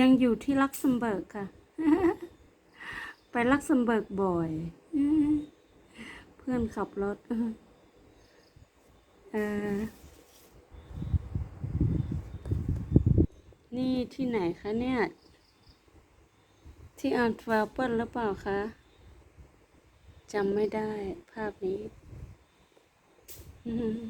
ยังอยู่ที่ลักเซมเบิร์กค่ะ ไปลักเซมเบิร์กบ่อย เพื่อนขับรถเออนี่ที่ไหนคะเนี่ย ที่อันทเวร์เปิลหรือเปล่าคะจำไม่ได้ภาพนี้ อืม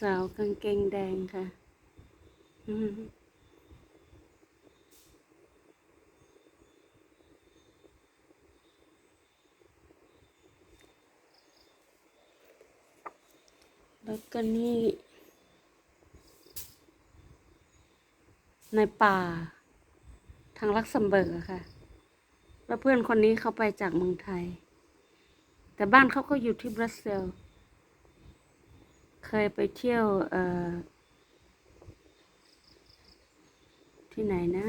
สาวกางเกงแดงค่ะแล้วก็นี่ ในป่า ทางลักเซมเบิร์กอะค่ะ แล้วเพื่อนคนนี้เขาไปจากเมืองไทย แต่บ้านเขาก็อยู่ที่บรัสเซลส์ เคยไปเที่ยวเอ่อที่ไหนนะ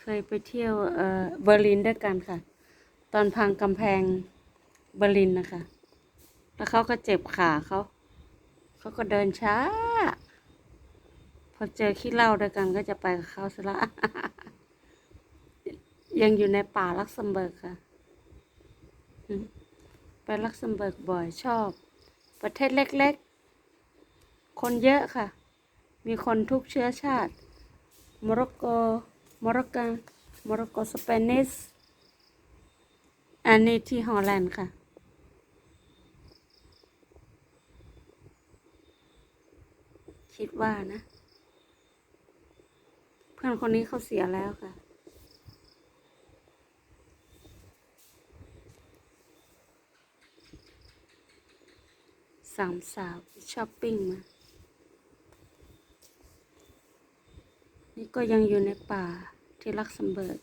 เคยไปเที่ยวเอ่อเบอร์ลินด้วยกันค่ะ ตอนพังกำแพงเบอร์ลินนะคะ แล้วเขาก็เจ็บขาเขา เขาก็เดินช้า พอเจอขี้เหล้าด้วยกันก็จะไปกับเขาซะละ ยังอยู่ในป่าลักเซมเบิร์กค่ะ ไปลักเซมเบิร์กบ่อยชอบ ประเทศเล็กๆ คนเยอะค่ะ มีคนทุกเชื้อชาติโมร็อกโกโมร็อกกันโมร็อกโกสเปนิสอันนี้ที่ฮอลแลนด์ค่ะ คิดว่านะ เพื่อนคนนี้เขาเสียแล้วค่ะ สามสาวช้อปปิ้งมา นี่ก็ยังอยู่ในป่าที่ลักเซมเบิร์ก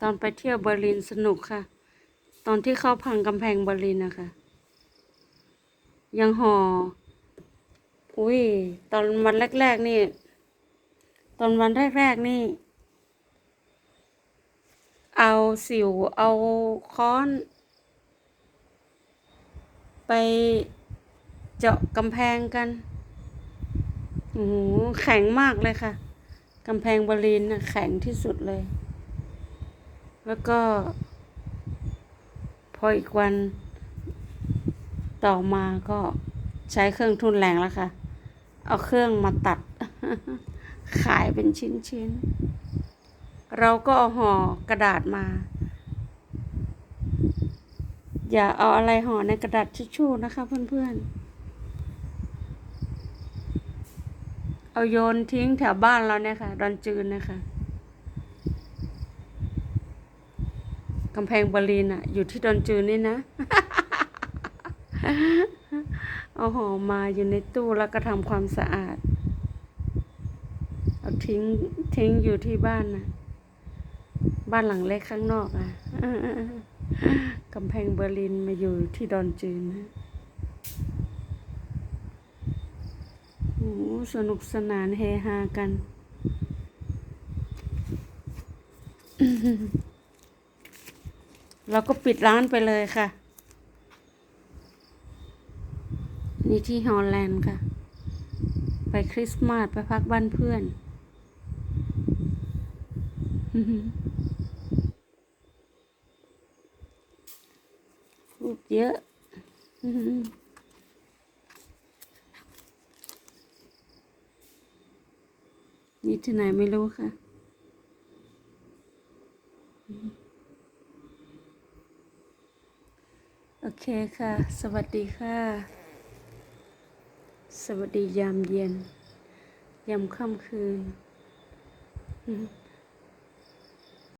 ตอนไปเที่ยวเบอร์ลินสนุกค่ะ ตอนที่เข้าพังกำแพงเบอร์ลินนะคะ ยังห่ออุ้ย ตอนวันแรก ๆ นี่ ตอนวันแรก ๆ นี่ เอาสิวเอาค้อน ไปเจาะกำแพงกันโอ้โหแข็งมากเลยค่ะกำแพงเบอร์ลินนะแข็งที่สุดเลย แล้วก็ พออีกวัน ต่อมาก็ใช้เครื่องทุนแรงแล้วค่ะ เอาเครื่องมาตัด ขายเป็นชิ้นๆ เราก็เอาห่อกระดาษมา อย่าเอาอะไรห่อในกระดาษทิชชู่นะคะเพื่อนๆ เอาโยนทิ้งแถวบ้านเราเนี่ยค่ะดอนจืนนะคะกำแพงเบอร์ลินอะอยู่ที่ดอนจืนนี่นะ เอาห่อมาอยู่ในตู้แล้วก็ทำความสะอาด เอาทิ้งทิ้งอยู่ที่บ้านนะ บ้านหลังเล็กข้างนอกอะกำแพงเบอร์ลินมาอยู่ที่ดอนจืนนะโอ้สนุกสนานเฮฮากัน เราก็ปิดร้านไปเลยค่ะ นี่ที่ฮอลแลนด์ค่ะ ไปคริสต์มาสไปพักบ้านเพื่อน รูปเยอะนี่ที่ไหนไม่รู้ค่ะ โอเคค่ะ สวัสดีค่ะ สวัสดียามเย็น ยามค่ำคืนอืม